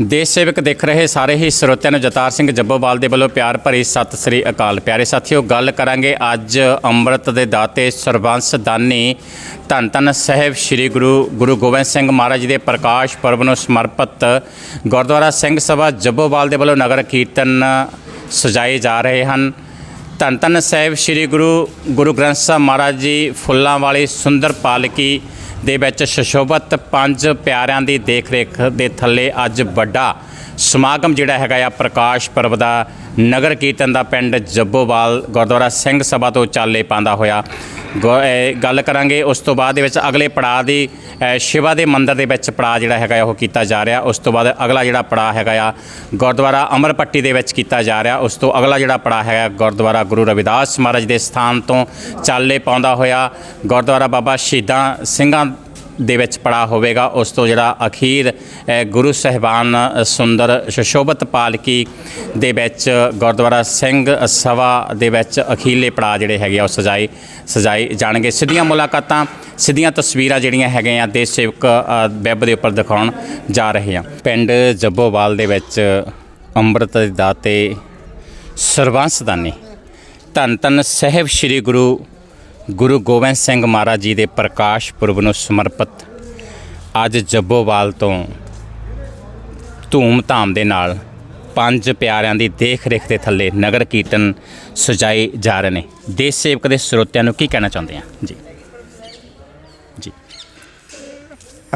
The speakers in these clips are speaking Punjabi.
ਦੇਸ਼ ਸੇਵਕ ਦੇਖ ਰਹੇ ਸਾਰੇ ਹੀ ਸਰੋਤਿਆਂ ਨੂੰ ਜਤਾਰ ਸਿੰਘ ਜੱਬੋਵਾਲ ਦੇ ਵੱਲੋਂ ਪਿਆਰ ਭਰੀ ਸਤਿ ਸ੍ਰੀ ਅਕਾਲ। ਪਿਆਰੇ ਸਾਥੀਓ, ਗੱਲ ਕਰਾਂਗੇ ਅੱਜ ਅੰਮ੍ਰਿਤ ਦੇ ਦਾਤੇ ਸਰਬੰਸ ਦਾਨੀ ਧੰਨ ਧੰਨ ਸਾਹਿਬ ਸ੍ਰੀ ਗੁਰੂ ਗੁਰੂ ਗੋਬਿੰਦ ਸਿੰਘ ਮਹਾਰਾਜ ਜੀ ਦੇ ਪ੍ਰਕਾਸ਼ ਪਰਬ ਨੂੰ ਸਮਰਪਿਤ ਗੁਰਦੁਆਰਾ ਸਿੰਘ ਸਭਾ ਜੱਬੋਵਾਲ ਦੇ ਵੱਲੋਂ ਨਗਰ ਕੀਰਤਨ ਸਜਾਏ ਜਾ ਰਹੇ ਹਨ। ਧੰਨ ਧੰਨ ਸਾਹਿਬ ਸ੍ਰੀ ਗੁਰੂ ਗੁਰੂ ਗ੍ਰੰਥ ਸਾਹਿਬ ਮਹਾਰਾਜ ਜੀ ਫੁੱਲਾਂ ਵਾਲੀ ਸੁੰਦਰ ਪਾਲਕੀ ਦੇ ਵਿੱਚ ਸ਼ਸ਼ੋਭਤ ਪੰਜ ਪਿਆਰਿਆਂ ਦੀ ਦੇਖ-ਰੇਖ ਦੇ ਥੱਲੇ ਅੱਜ ਵੱਡਾ ਸਮਾਗਮ ਜਿਹੜਾ ਹੈਗਾ ਆ ਪ੍ਰਕਾਸ਼ ਪਰਬ ਦਾ ਨਗਰ ਕੀਰਤਨ ਦਾ ਪਿੰਡ ਜੱਬੋਵਾਲ ਗੁਰਦੁਆਰਾ ਸਿੰਘ ਸਭਾ ਤੋਂ ਚਾਲੇ ਪਾਉਂਦਾ ਹੋਇਆ। ਗੋ- ਗੱਲ ਕਰਾਂਗੇ, ਉਸ ਤੋਂ ਬਾਅਦ ਦੇ ਵਿੱਚ ਅਗਲੇ ਪੜਾਅ ਦੀ ਸ਼ਿਵਾ ਦੇ ਮੰਦਿਰ ਦੇ ਵਿੱਚ ਪੜਾਅ ਜਿਹੜਾ ਹੈਗਾ ਆ ਉਹ ਕੀਤਾ ਜਾ ਰਿਹਾ। ਉਸ ਤੋਂ ਬਾਅਦ ਅਗਲਾ ਜਿਹੜਾ ਪੜਾਅ ਹੈਗਾ ਆ ਗੁਰਦੁਆਰਾ ਅਮਰਪੱਟੀ ਦੇ ਵਿੱਚ ਕੀਤਾ ਜਾ ਰਿਹਾ। ਉਸ ਤੋਂ ਅਗਲਾ ਜਿਹੜਾ ਪੜਾਅ ਹੈਗਾ ਗੁਰਦੁਆਰਾ ਗੁਰੂ ਰਵਿਦਾਸ ਮਹਾਰਾਜ ਦੇ ਸਥਾਨ ਤੋਂ ਚਾਲੇ ਪਾਉਂਦਾ ਹੋਇਆ। ਗੁਰਦੁਆਰਾ ਬਾਬਾ ਸ਼ਹੀਦਾਂ ਸਿੰਘਾਂ ਦੇ ਵਿੱਚ ਪੜਾ ਹੋਵੇਗਾ। ਉਸ ਤੋਂ ਜਿਹੜਾ ਅਖੀਰ ਗੁਰੂ ਸਹਿਬਾਨ ਸੁੰਦਰ ਸ਼ਸ਼ੋਭਤ ਪਾਲਕੀ ਦੇ ਵਿੱਚ ਗੁਰਦੁਆਰਾ ਸਿੰਘ ਸਭਾ ਦੇ ਵਿੱਚ ਅਖੀਰਲੇ ਪੜਾ ਜਿਹੜੇ ਹੈਗੇ ਆ ਉਹ ਸਜਾਏ ਸਜਾਏ ਜਾਣਗੇ। ਸਿੱਧੀਆਂ ਮੁਲਾਕਾਤਾਂ ਸਿੱਧੀਆਂ ਤਸਵੀਰਾਂ ਜਿਹੜੀਆਂ ਹੈਗੀਆਂ ਆ ਦੇਸ਼ ਸੇਵਕ ਅ, ਵੈਬ ਦੇ ਉੱਪਰ ਦਿਖਾਉਣ ਜਾ ਰਹੇ ਆ। ਪਿੰਡ ਜੱਬੋਵਾਲ ਦੇ ਵਿੱਚ ਅੰਮ੍ਰਿਤ ਦੇ ਦਾਤੇ ਸਰਬੰਸਦਾਨੀ ਧੰਨ ਧੰਨ ਸਾਹਿਬ ਸ੍ਰੀ ਗੁਰੂ ਗੁਰੂ ਗੋਬਿੰਦ ਸਿੰਘ ਮਹਾਰਾਜ ਜੀ ਦੇ ਪ੍ਰਕਾਸ਼ ਪੁਰਬ ਨੂੰ ਸਮਰਪਿਤ ਅੱਜ ਜੱਬੋਵਾਲ ਤੋਂ ਧੂਮ-ਧਾਮ ਦੇ ਨਾਲ ਪੰਜ ਪਿਆਰਿਆਂ ਦੀ ਦੇਖ-ਰੇਖ ਦੇ ਥੱਲੇ ਨਗਰ ਕੀਰਤਨ ਸਜਾਏ ਜਾ ਰਹੇ ਨੇ। ਦੇਸ਼ ਸੇਵਕ ਦੇ ਸਰੋਤਿਆਂ ਨੂੰ ਕੀ ਕਹਿਣਾ ਚਾਹੁੰਦੇ ਆ? ਜੀ। ਜੀ।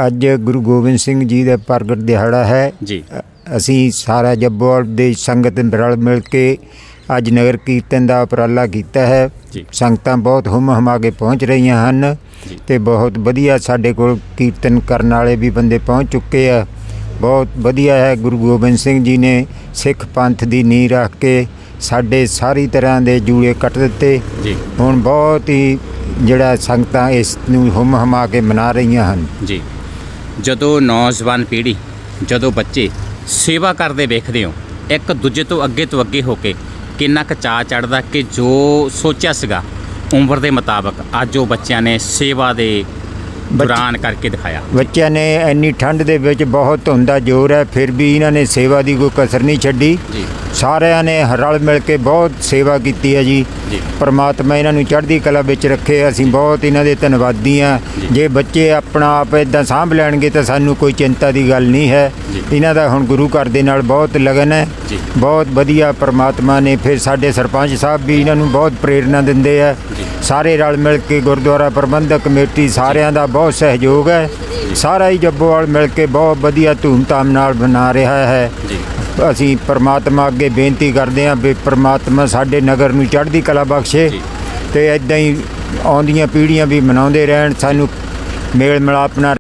ਅੱਜ ਗੁਰੂ ਗੋਬਿੰਦ ਸਿੰਘ ਜੀ ਦਾ ਪ੍ਰਗਟ ਦਿਹਾੜਾ ਹੈ। ਜੀ। ਅਸੀਂ ਸਾਰਾ ਜੱਬੋਵਾਲ ਦੇ ਸੰਗਤ ਰਲ ਮਿਲ ਕੇ ਅੱਜ ਨਗਰ ਕੀਰਤਨ ਦਾ ਉਪਰਾਲਾ ਕੀਤਾ ਹੈ। ਸੰਗਤਾਂ ਬਹੁਤ ਹੁਮ ਹਮਾ ਕੇ ਪਹੁੰਚ ਰਹੀਆਂ ਹਨ। ਤੇ ਬਹੁਤ ਵਧੀਆ ਸਾਡੇ ਕੋਲ ਕੀਰਤਨ ਕਰਨ ਵਾਲੇ ਵੀ ਬੰਦੇ ਪਹੁੰਚ ਚੁੱਕੇ ਆ। ਬਹੁਤ ਵਧੀਆ ਹੈ ਗੁਰੂ ਗੋਬਿੰਦ ਸਿੰਘ ਜੀ ਨੇ ਸਿੱਖ ਪੰਥ ਦੀ ਨੀਂਹ ਰੱਖ ਕੇ ਸਾਡੇ ਸਾਰੀ ਤਰ੍ਹਾਂ ਦੇ ਜੂਏ ਕੱਟ ਦਿੱਤੇ। ਜੀ। ਹੁਣ ਬਹੁਤ ਹੀ ਜਿਹੜਾ ਸੰਗਤਾਂ ਇਸ ਨੂੰ ਹੁਮ ਹਮਾ ਕੇ ਮਨਾ ਰਹੀਆਂ ਹਨ। ਜੀ। ਜਦੋਂ ਨੌਜਵਾਨ ਪੀੜ੍ਹੀ ਜਦੋਂ ਬੱਚੇ ਸੇਵਾ ਕਰਦੇ ਵੇਖਦੇ ਹੋ ਇੱਕ ਦੂਜੇ ਤੋਂ ਅੱਗੇ ਤੋਂ ਅੱਗੇ ਹੋ ਕੇ ਕਿੰਨਾ ਕੁ ਚਾਅ ਚੜਦਾ ਕਿ ਜੋ ਸੋਚਿਆ ਸੀਗਾ ਉਮਰ ਦੇ ਮੁਤਾਬਕ ਅੱਜ ਉਹ ਬੱਚਿਆਂ ਨੇ ਸੇਵਾ ਦੇ ਦੌਰਾਨ ਕਰਕੇ ਦਿਖਾਇਆ। ਬੱਚਿਆਂ ਨੇ ਇੰਨੀ ਠੰਡ ਦੇ ਵਿੱਚ ਬਹੁਤ ਧੁੰਦ ਜ਼ੋਰ ਹੈ ਫਿਰ ਵੀ ਇਹਨਾਂ ਨੇ ਸੇਵਾ ਦੀ ਕੋਈ ਕਸਰ ਨਹੀਂ ਛੱਡੀ। ਜੀ। ਸਾਰਿਆਂ ਨੇ ਰਲ ਮਿਲ ਕੇ ਬਹੁਤ ਸੇਵਾ ਕੀਤੀ ਹੈ ਜੀ। ਜੀ। ਪਰਮਾਤਮਾ ਇਹਨਾਂ ਨੂੰ ਚੜ੍ਹਦੀ ਕਲਾ ਵਿੱਚ ਰੱਖੇ ਅਸੀਂ ਬਹੁਤ ਇਹਨਾਂ ਦੇ ਧੰਨਵਾਦੀ ਹਾਂ। ਜੀ। ਜੇ ਬੱਚੇ ਆਪਣਾ ਆਪ ਇਦਾਂ ਸਾਂਭ ਲੈਣਗੇ ਤਾਂ ਸਾਨੂੰ ਕੋਈ ਚਿੰਤਾ ਦੀ ਗੱਲ ਨਹੀਂ ਹੈ। ਜੀ। ਇਹਨਾਂ ਦਾ ਹੁਣ ਗੁਰੂ ਘਰ ਦੇ ਨਾਲ ਬਹੁਤ ਲਗਨ ਹੈ। ਜੀ। ਬਹੁਤ ਵਧੀਆ ਪਰਮਾਤਮਾ ਨੇ ਫਿਰ ਸਾਡੇ ਸਰਪੰਚ ਸਾਹਿਬ ਵੀ ਇਹਨਾਂ ਨੂੰ ਬਹੁਤ ਪ੍ਰੇਰਣਾ ਦਿੰਦੇ ਆ ਜੀ। ਸਾਰੇ ਰਲ ਮਿਲ ਕੇ ਗੁਰਦੁਆਰਾ ਪ੍ਰਬੰਧਕ ਕਮੇਟੀ ਸਾਰਿਆਂ ਦਾ ਬਹੁਤ ਸਹਿਯੋਗ ਹੈ। ਸਾਰਾ ਹੀ ਜੱਬੋਵਾਲ ਮਿਲ ਕੇ ਬਹੁਤ ਵਧੀਆ ਧੂਮਧਾਮ ਨਾਲ ਬਣਾ ਰਿਹਾ ਹੈ। ਜੀ। ਅਸੀਂ ਪ੍ਰਮਾਤਮਾ ਅੱਗੇ ਬੇਨਤੀ ਕਰਦੇ ਹਾਂ ਵੀ ਪ੍ਰਮਾਤਮਾ ਸਾਡੇ ਨਗਰ ਨੂੰ ਚੜ੍ਹਦੀ ਕਲਾ ਬਖਸ਼ੇ। ਤੇ ਇਦਾਂ ਹੀ ਆਉਂਦੀਆਂ ਪੀੜ੍ਹੀਆਂ ਵੀ ਮਨਾਉਂਦੇ ਰਹਿਣ। ਸਾਨੂੰ ਮੇਲ ਮਿਲਾਪ ਨਾਲ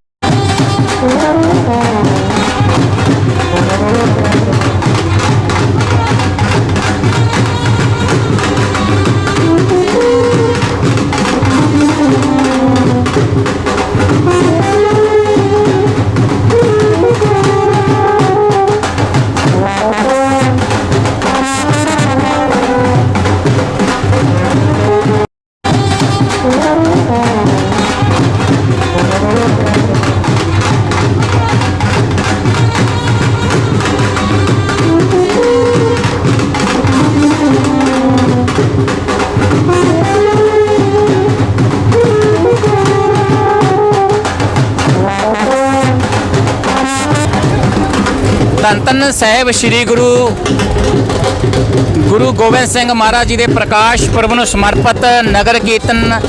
ਸਾਹਿਬ ਸ੍ਰੀ ਗੁਰੂ ਗੁਰੂ ਗੋਬਿੰਦ ਸਿੰਘ ਮਹਾਰਾਜ ਜੀ ਦੇ ਪ੍ਰਕਾਸ਼ ਪੁਰਬ ਨੂੰ ਸਮਰਪਿਤ ਨਗਰ ਕੀਰਤਨ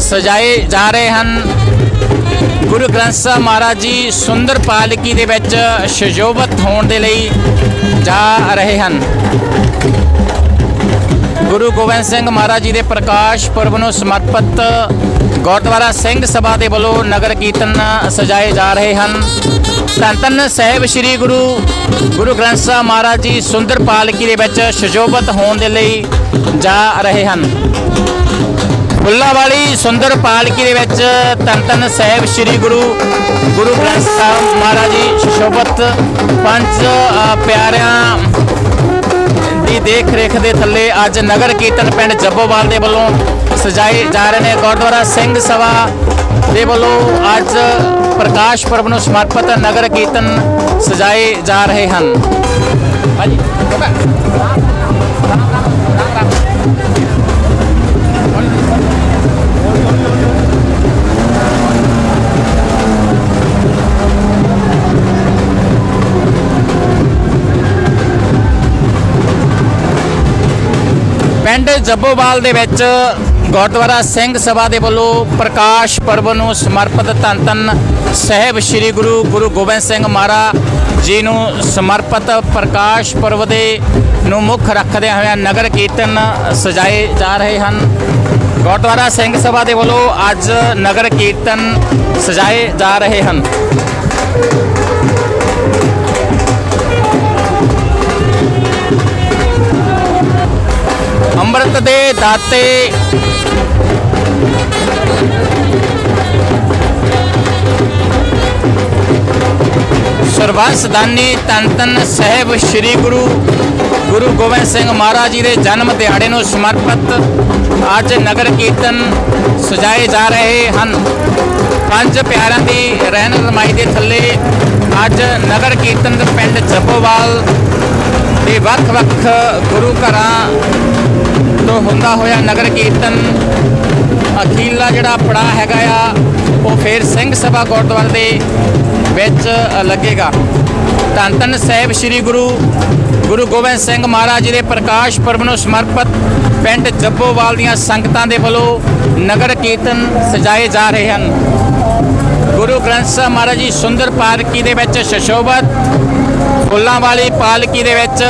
ਸਜਾਏ ਜਾ ਰਹੇ ਹਨ। ਗੁਰੂ ਗ੍ਰੰਥ ਸਾਹਿਬ ਮਹਾਰਾਜ ਜੀ ਸੁੰਦਰ ਪਾਲਕੀ ਦੇ ਵਿੱਚ ਸ਼ਜੋਬਤ ਹੋਣ ਦੇ ਲਈ ਜਾ ਰਹੇ ਹਨ। ਗੁਰੂ ਗੋਬਿੰਦ ਸਿੰਘ ਮਹਾਰਾਜ ਜੀ ਦੇ ਪ੍ਰਕਾਸ਼ ਪੁਰਬ ਨੂੰ ਸਮਰਪਿਤ ਗੁਰਦੁਆਰਾ ਸਿੰਘ ਸਭਾ ਦੇ ਵੱਲੋਂ ਨਗਰ ਕੀਰਤਨ ਸਜਾਏ ਜਾ ਰਹੇ ਹਨ। ਧੰਨ ਧੰਨ ਸਾਹਿਬ ਸ੍ਰੀ ਗੁਰੂ ਗੁਰੂ ਗ੍ਰੰਥ ਸਾਹਿਬ ਮਹਾਰਾਜ ਜੀ ਸੁੰਦਰ ਪਾਲਕੀ ਦੇ ਵਿੱਚ ਸ਼ਜੋਬਤ ਹੋਣ ਦੇ ਲਈ ਜਾ ਰਹੇ ਹਨ। ਫੁੱਲਾਂ ਵਾਲੀ ਸੁੰਦਰ ਪਾਲਕੀ ਦੇ ਵਿੱਚ ਧੰਨ ਧੰਨ ਸਾਹਿਬ ਸ੍ਰੀ ਗੁਰੂ ਗੁਰੂ ਗ੍ਰੰਥ ਸਾਹਿਬ ਮਹਾਰਾਜ ਜੀ ਸ਼ਜੋਬਤ ਪੰਜ ਪਿਆਰਿਆਂ ਦੀ ਦੇਖ ਰੇਖ ਦੇ ਥੱਲੇ ਅੱਜ ਨਗਰ ਕੀਰਤਨ ਪਿੰਡ ਜੱਬੋਵਾਲ ਦੇ ਵੱਲੋਂ ਸਜਾਏ ਜਾ ਰਹੇ ਨੇ। ਗੁਰਦੁਆਰਾ ਸਿੰਘ ਸਭਾ ਦੇ ਵੱਲੋਂ ਅੱਜ ਪ੍ਰਕਾਸ਼ ਪਰਬ ਨੂੰ ਸਮਰਪਿਤ ਨਗਰ ਕੀਰਤਨ ਸਜਾਏ ਜਾ ਰਹੇ ਹਨ। ਹਾਂਜੀ। ਪਿੰਡ ਜੱਬੋਵਾਲ ਦੇ ਵਿੱਚ ਗੁਰਦੁਆਰਾ ਸਿੰਘ ਸਭਾ ਦੇ ਵੱਲੋਂ ਪ੍ਰਕਾਸ਼ ਪਰਬ ਨੂੰ ਸਮਰਪਿਤ ਧੰਨ ਧੰਨ ਸਹਿਬ ਸ੍ਰੀ ਗੁਰੂ ਗੁਰੂ ਗੋਬਿੰਦ ਸਿੰਘ ਮਹਾਰਾਜ ਜੀ ਨੂੰ ਸਮਰਪਿਤ ਪ੍ਰਕਾਸ਼ ਪਰਬ ਦੇ ਨੂੰ ਮੁੱਖ ਰੱਖਦਿਆਂ ਹੋਇਆਂ ਨਗਰ ਕੀਰਤਨ ਸਜਾਏ ਜਾ ਰਹੇ ਹਨ। ਗੁਰਦੁਆਰਾ ਸਿੰਘ ਸਭਾ ਦੇ ਵੱਲੋਂ ਅੱਜ ਨਗਰ ਕੀਰਤਨ ਸਜਾਏ ਜਾ ਰਹੇ ਹਨ। ਅੰਮ੍ਰਿਤ ਦੇ ਦਾਤੇ ਸਰਬੰਸ ਦਾਨੀ ਤਨ ਤਨ ਸਹਿਬ ਸ੍ਰੀ ਗੁਰੂ ਗੁਰੂ ਗੋਬਿੰਦ ਸਿੰਘ ਮਹਾਰਾਜ ਜੀ ਦੇ ਜਨਮ ਦਿਹਾੜੇ ਨੂੰ ਸਮਰਪਿਤ ਅੱਜ ਨਗਰ ਕੀਰਤਨ ਸਜਾਏ ਜਾ ਰਹੇ ਹਨ। ਪੰਜ ਪਿਆਰਿਆਂ ਦੀ ਰਹਿਣ ਰਮਾਈ ਦੇ ਥੱਲੇ ਅੱਜ ਨਗਰ ਕੀਰਤਨ ਦੇ ਪਿੰਡ ਜੱਪੋਵਾਲ ਦੇ ਵੱਖ-ਵੱਖ ਗੁਰੂ ਘਰਾਂ ਤੋਂ ਹੁੰਦਾ ਹੋਇਆ ਨਗਰ ਕੀਰਤਨ ਅਖੀਲਾ ਜਿਹੜਾ ਪੜਾ ਹੈਗਾ ਆ, ਉਹ ਫੇਰ ਸਿੰਘ ਸਭਾ ਗੁਰਦੁਆਰੇ ਦੇ ਵਿੱਚ ਲੱਗੇਗਾ। ਧੰਨ ਧੰਨ ਸਾਹਿਬ ਸ੍ਰੀ ਗੁਰੂ ਗੁਰੂ ਗੋਬਿੰਦ ਸਿੰਘ ਮਹਾਰਾਜ ਜੀ ਦੇ ਪ੍ਰਕਾਸ਼ ਪੁਰਬ ਨੂੰ ਸਮਰਪਿਤ ਪਿੰਡ ਜੱਬੋਵਾਲ ਦੀਆਂ ਸੰਗਤਾਂ ਦੇ ਵੱਲੋਂ ਨਗਰ ਕੀਰਤਨ ਸਜਾਏ ਜਾ ਰਹੇ ਹਨ। ਗੁਰੂ ਗ੍ਰੰਥ ਸਾਹਿਬ ਮਹਾਰਾਜ ਜੀ ਸੁੰਦਰ ਪਾਲਕੀ ਦੇ ਵਿੱਚ ਸ਼ਸ਼ੋਭਤ, ਫੁੱਲਾਂ ਵਾਲੀ ਪਾਲਕੀ ਦੇ ਵਿੱਚ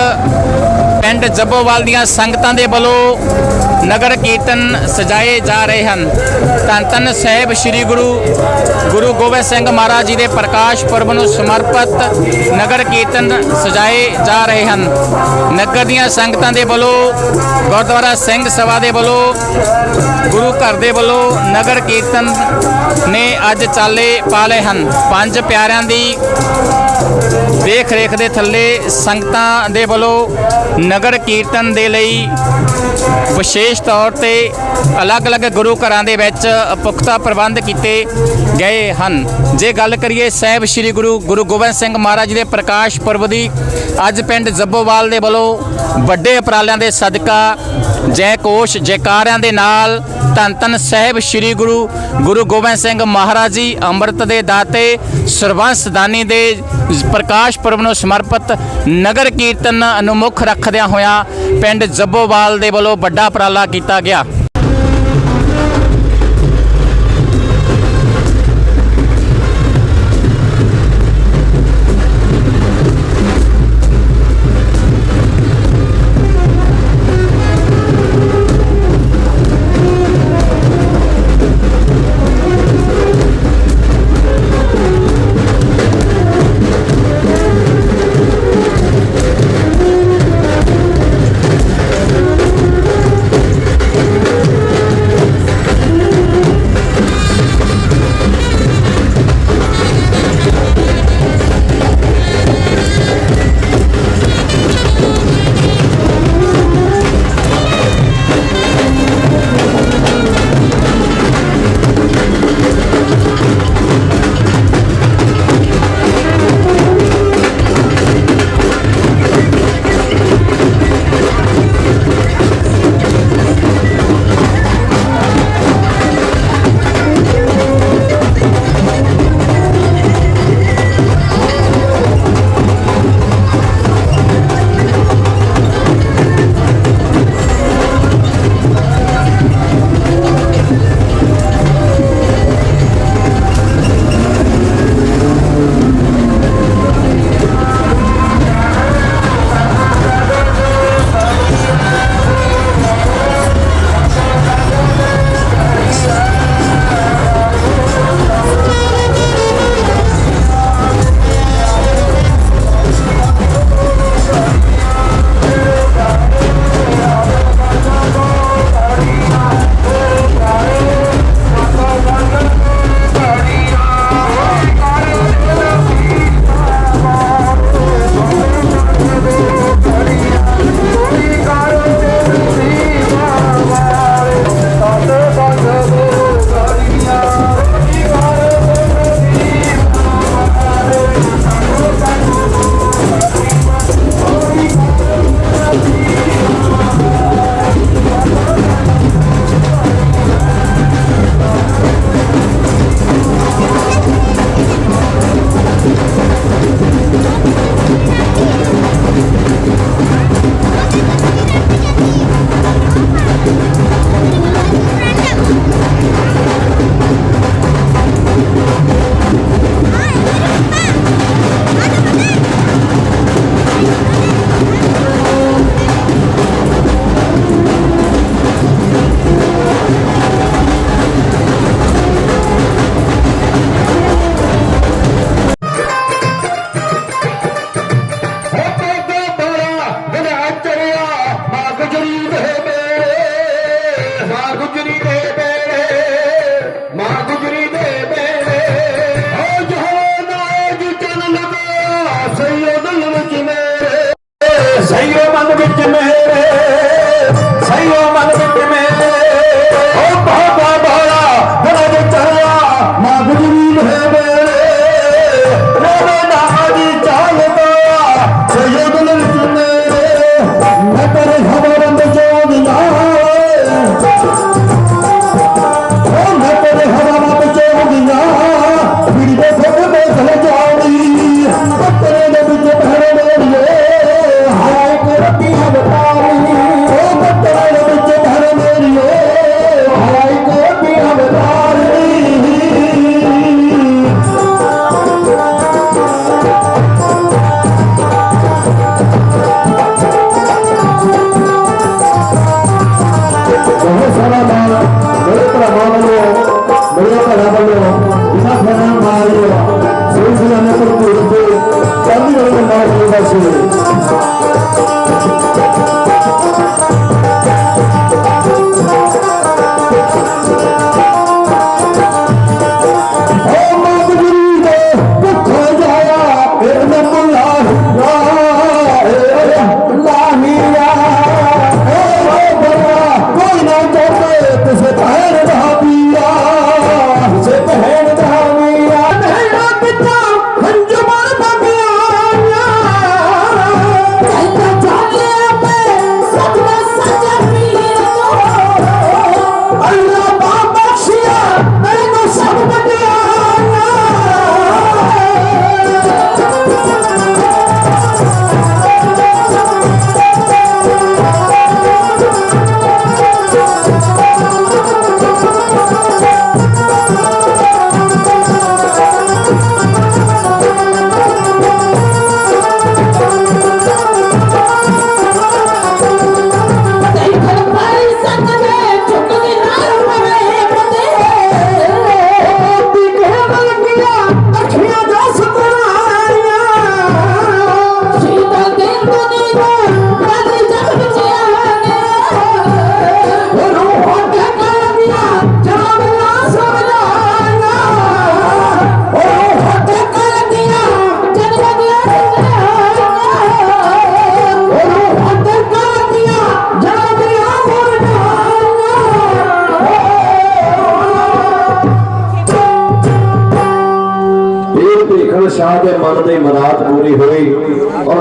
ਪਿੰਡ ਜੱਬੋਵਾਲ ਦੀਆਂ ਸੰਗਤਾਂ ਦੇ ਵੱਲੋਂ ਨਗਰ ਕੀਰਤਨ ਸਜਾਏ ਜਾ ਰਹੇ ਹਨ। ਧੰਨ ਧੰਨ ਸਾਹਿਬ ਸ੍ਰੀ ਗੁਰੂ ਗੁਰੂ ਗੋਬਿੰਦ ਸਿੰਘ ਮਹਾਰਾਜ ਜੀ ਦੇ ਪ੍ਰਕਾਸ਼ ਪੁਰਬ ਨੂੰ ਸਮਰਪਿਤ ਨਗਰ ਕੀਰਤਨ ਸਜਾਏ ਜਾ ਰਹੇ ਹਨ। ਨਗਰ ਦੀਆਂ ਸੰਗਤਾਂ ਦੇ ਵੱਲੋਂ, ਗੁਰਦੁਆਰਾ ਸਿੰਘ ਸਭਾ ਦੇ ਵੱਲੋਂ, ਗੁਰੂ ਘਰ ਦੇ ਵੱਲੋਂ ਨਗਰ ਕੀਰਤਨ ਨੇ ਅੱਜ ਚਾਲੇ ਪਾ ਲਏ ਹਨ। ਪੰਜ ਪਿਆਰਿਆਂ ਦੀ ਦੇਖ ਰੇਖ ਦੇ ਥੱਲੇ ਸੰਗਤਾਂ ਦੇ ਵੱਲੋਂ ਨਗਰ ਕੀਰਤਨ ਦੇ ਲਈ ਵਿਸ਼ੇਸ਼ ਤੌਰ ਤੇ ਅਲੱਗ-ਅਲੱਗ ਗੁਰੂ ਘਰਾਂ ਦੇ ਵਿੱਚ ਪੁਖਤਾ ਪ੍ਰਬੰਧ ਕੀਤੇ ਗਏ ਹਨ। ਜੇ ਗੱਲ ਕਰੀਏ ਸਾਹਿਬ ਸ੍ਰੀ ਗੁਰੂ ਗੁਰੂ ਗੋਬਿੰਦ ਸਿੰਘ ਮਹਾਰਾਜ ਜੀ ਦੇ ਪ੍ਰਕਾਸ਼ ਪੁਰਬ ਦੀ, ਅੱਜ ਪਿੰਡ ਜੱਬੋਵਾਲ ਦੇ ਵੱਲੋਂ ਵੱਡੇ ਉਪਰਾਲਿਆਂ ਦੇ ਸਦਕਾ ਜੈ ਕੋਸ਼ ਜੈਕਾਰਿਆਂ ਦੇ ਨਾਲ ਧੰਨ ਧੰਨ ਸਾਹਿਬ ਸ੍ਰੀ ਗੁਰੂ ਗੁਰੂ ਗੋਬਿੰਦ ਸਿੰਘ ਮਹਾਰਾਜ ਜੀ ਅੰਮ੍ਰਿਤ ਦੇ ਦਾਤੇ ਸਰਬੰਸ ਦਾਨੀ ਦੇ ਪ੍ਰਕਾਸ਼ ਪੁਰਬ ਨੂੰ ਸਮਰਪਿਤ ਨਗਰ ਕੀਰਤਨ ਨੂੰ ਮੁੱਖ ਰੱਖਦਿਆਂ ਹੋਇਆਂ ਪਿੰਡ ਜੱਬੋਵਾਲ ਦੇ ਵੱਲੋਂ ਵੱਡਾ ਉਪਰਾਲਾ ਕੀਤਾ ਗਿਆ।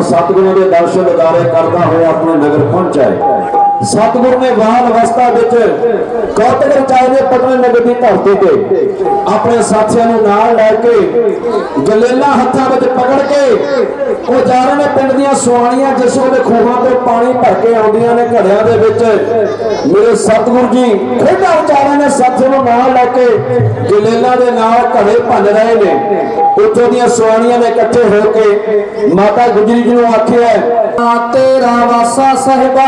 ਸਤਿਗੁਰੂ ਦੇ ਦਰਸ਼ਨ ਦਿਦਾਰੇ ਕਰਦਾ ਹੋਇਆ ਆਪਣੇ ਨਗਰ ਪਹੁੰਚਾ ਸਤਗੁਰ ਨੇ ਬਾਲ ਅਵਸਥਾ ਵਿੱਚ ਕੌਤਕ ਰਚਾਏ ਦੇ ਪਟਨੇ ਨਗਰ ਦੀ ਧਰਤੀ ਤੇ ਆਪਣੇ ਸਾਥੀਆਂ ਨੂੰ ਨਾਲ ਲੈ ਕੇ ਗਲੇਲਾ ਹੱਥਾਂ ਵਿੱਚ ਪਕੜ ਕੇ ਉਹ ਜਾ ਰਹੇ ਨੇ ਪਿੰਡ ਦੀਆਂ ਸੁਆਣੀਆਂ ਜਿਸ ਵੇਲੇ ਖੂਹਾਂ ਤੋਂ ਪਾਣੀ ਭਰ ਕੇ ਆਉਂਦੀਆਂ ਨੇ ਘੜਿਆਂ ਦੇ ਵਿੱਚ। ਮੇਰੇ ਸਤਗੁਰ ਜੀ ਖੇਡਾਂ ਵਿਚਾਰਾਂ ਨੇ, ਸਾਥੀਆਂ ਨੂੰ ਨਾਲ ਲੈ ਕੇ ਗਲੇਲਾ ਦੇ ਨਾਲ ਘੜੇ ਭੰਨ ਰਹੇ ਨੇ। ਉੱਥੋਂ ਦੀਆਂ ਸੁਆਣੀਆਂ ਨੇ ਇਕੱਠੇ ਹੋ ਕੇ ਮਾਤਾ ਗੁਜਰੀ ਜੀ ਨੂੰ ਆਖਿਆ ਤੇਰਾ ਵਾਸਾ ਸਹਿਬਾ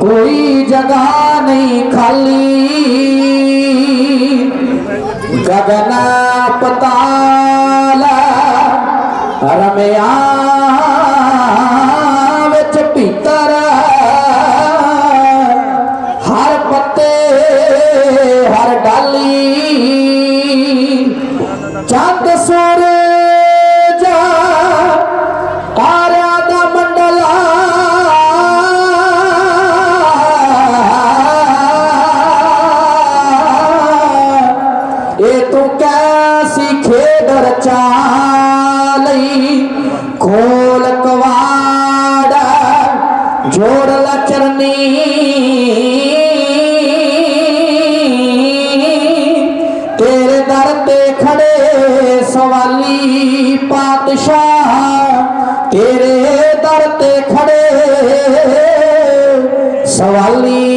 ਕੋਈ ਜਗ੍ਹਾ ਨਹੀਂ ਖਾਲੀ। ਜਗਨਾ ਪਤਾਲਾ ਰਮਿਆ ਦਰ ਚਾਲਈ ਖੋਲ ਕਵਾੜਾ ਜੋੜ ਲ ਚਰਨੀ ਸਵਾਲੀ ਪਾਤਸ਼ਾਹ ਤੇਰੇ ਦਰ ਤੇ ਖੜੇ ਸਵਾਲੀ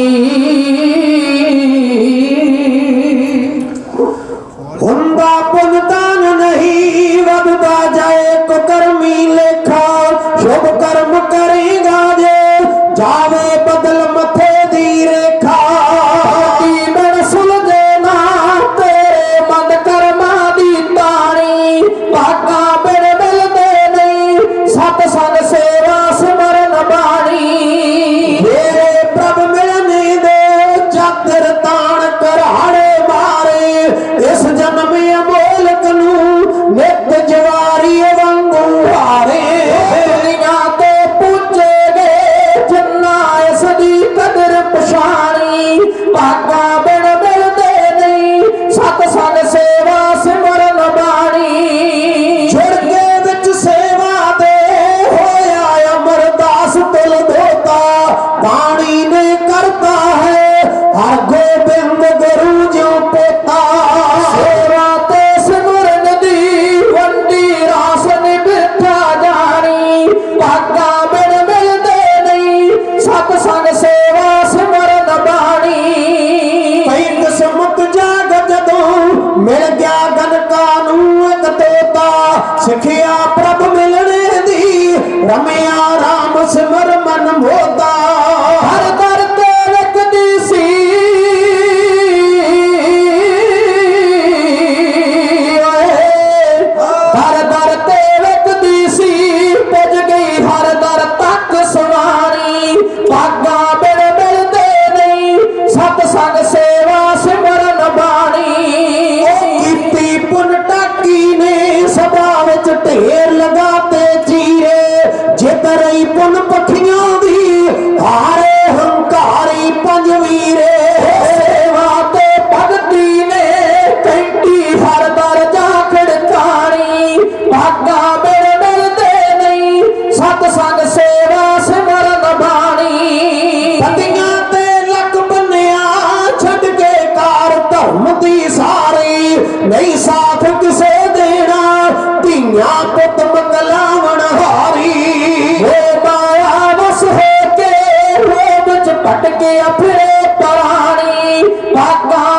ਸਿੱਖਿਆ ঢাকা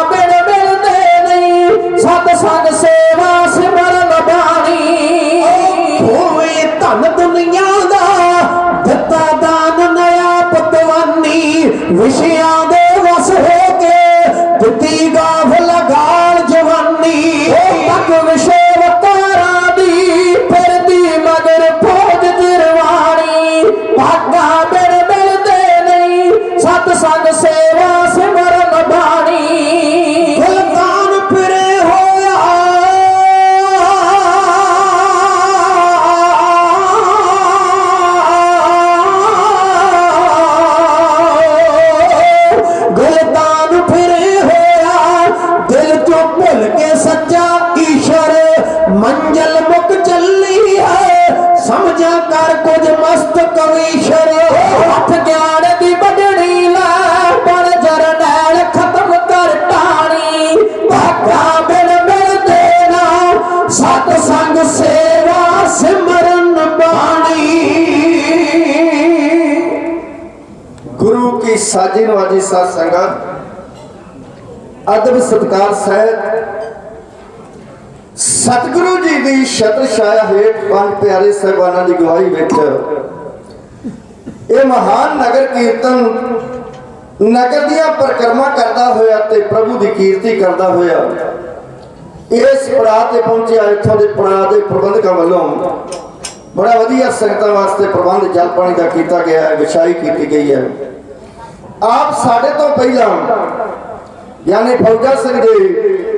ਸਾਜੇ ਨਵਾਜੀ ਸਾਧ ਸੰਗਤ ਅਦਬ ਸਤਕਾਰ ਸਹਿਤ ਸਤਿਗੁਰੂ ਜੀ ਦੀ ਛਤਰ ਛਾਇਆ ਹੇਠ ਪੰਜ ਪਿਆਰੇ ਸਹਿਬਾਨਾਂ ਦੀ ਗਵਾਹੀ ਵਿੱਚ ਇਹ ਮਹਾਨ ਨਗਰ ਕੀਰਤਨ ਨਗਰ ਦੀਆਂ ਪਰਕਰਮਾ ਕਰਦਾ ਹੋਇਆ ਤੇ ਪ੍ਰਭੂ ਦੀ ਕੀਰਤੀ ਕਰਦਾ ਹੋਇਆ, ਇਸ ਪੜਾਅ ਤੇ ਪਹੁੰਚਿਆ ਇੱਥੋਂ ਦੇ ਪੜਾਅ ਦੇ ਪ੍ਰਬੰਧਕਾਂ ਵੱਲੋਂ ਬੜਾ ਵਧੀਆ ਸੰਗਤਾਂ ਵਾਸਤੇ ਪ੍ਰਬੰਧ ਜਲ ਪਾਣੀ ਦਾ ਕੀਤਾ ਗਿਆ ਹੈ, ਵਿਛਾਈ ਕੀਤੀ ਗਈ ਹੈ। ਆਪ ਸਾਡੇ ਤੋਂ ਪਹਿਲਾਂ ਯਾਨੀ ਫੌਜਾ ਸਿੰਘ ਦੇ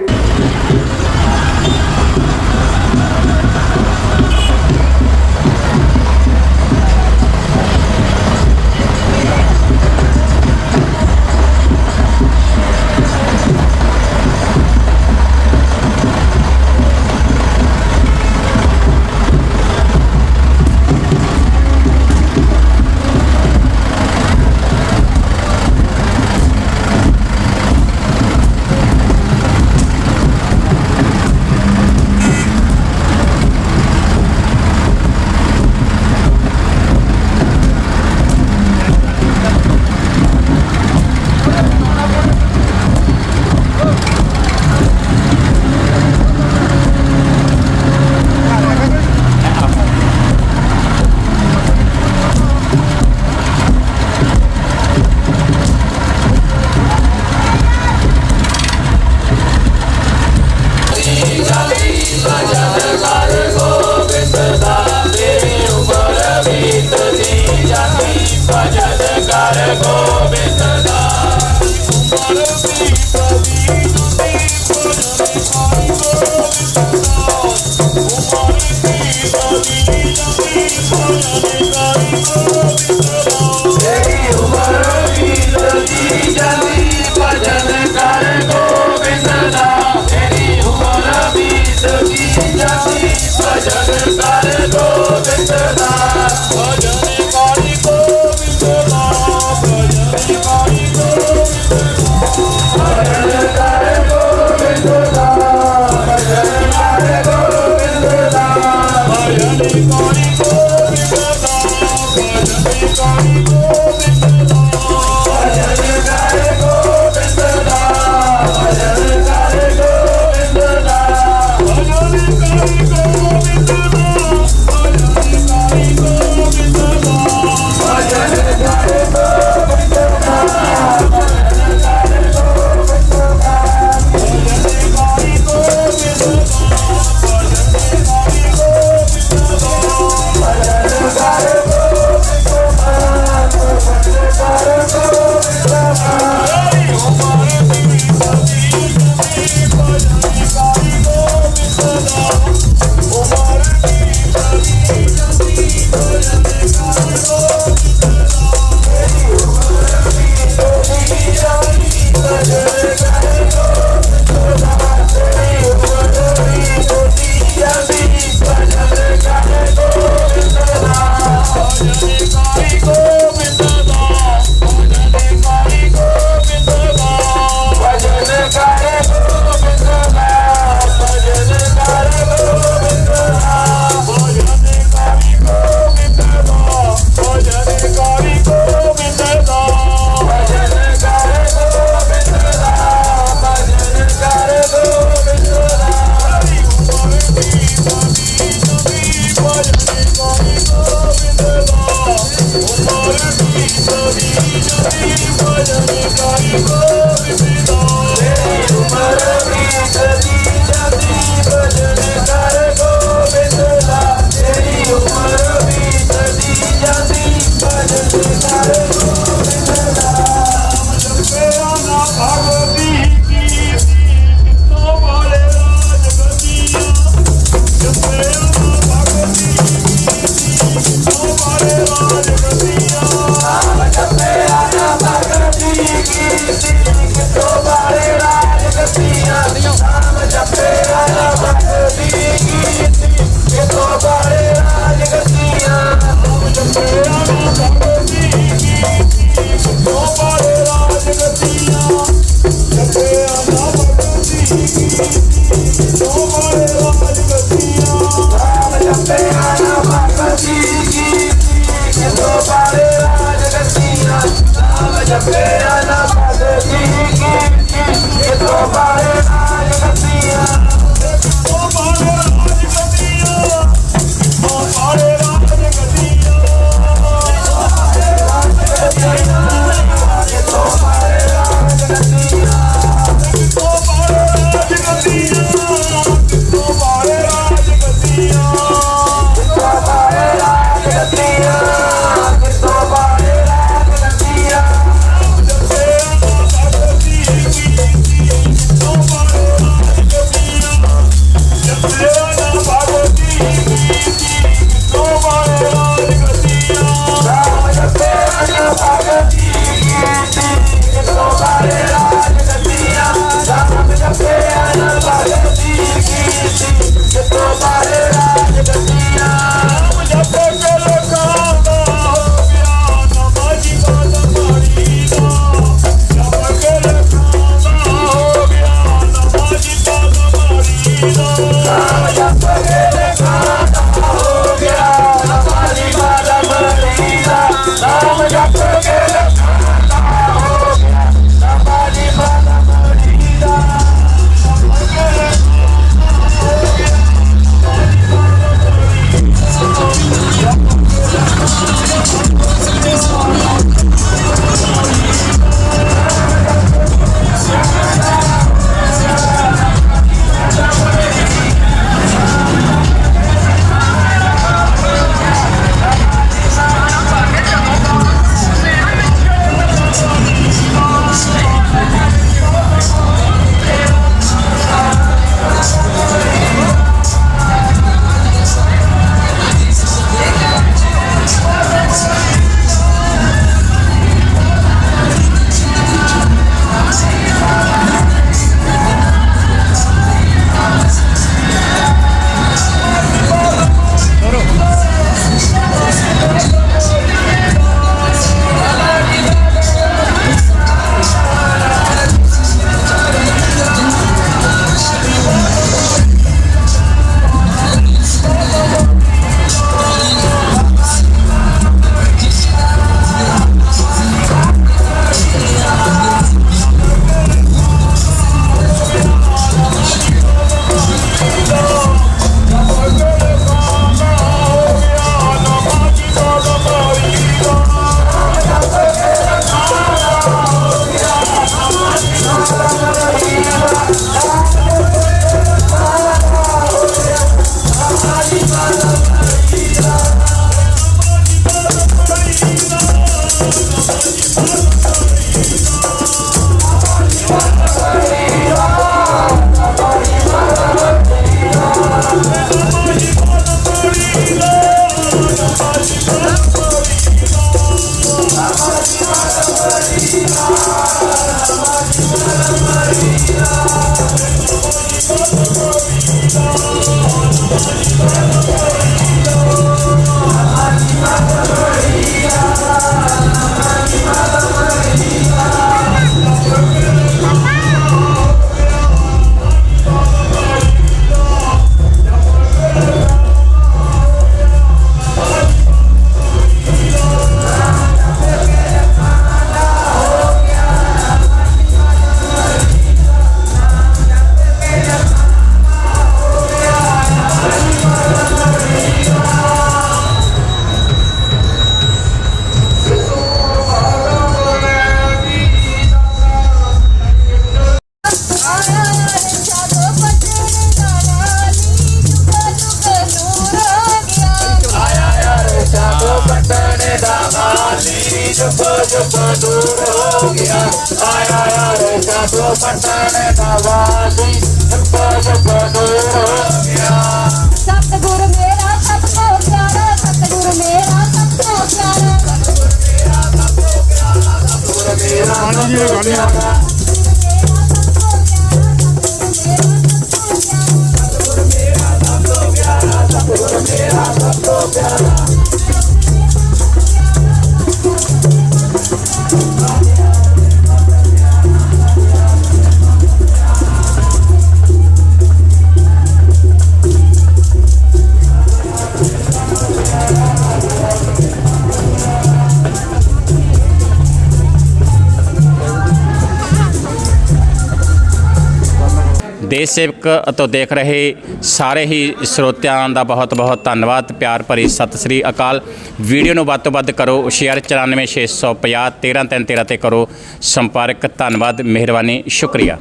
ਦੇਸ਼ ਸੇਵਕ ਤੋਂ ਦੇਖ ਰਹੇ ਸਾਰੇ ਹੀ ਸਰੋਤਿਆਂ ਦਾ ਬਹੁਤ ਬਹੁਤ ਧੰਨਵਾਦ, ਪਿਆਰ ਭਰੀ ਸਤਿ ਸ੍ਰੀ ਅਕਾਲ। ਵੀਡੀਓ ਨੂੰ ਵੱਧ ਤੋਂ ਵੱਧ ਕਰੋ, ਸ਼ੇਅਰ 94650 13313 ਤੇ ਕਰੋ ਸੰਪਰਕ। ਧੰਨਵਾਦ, ਮਿਹਰਬਾਨੀ, ਸ਼ੁਕਰੀਆ।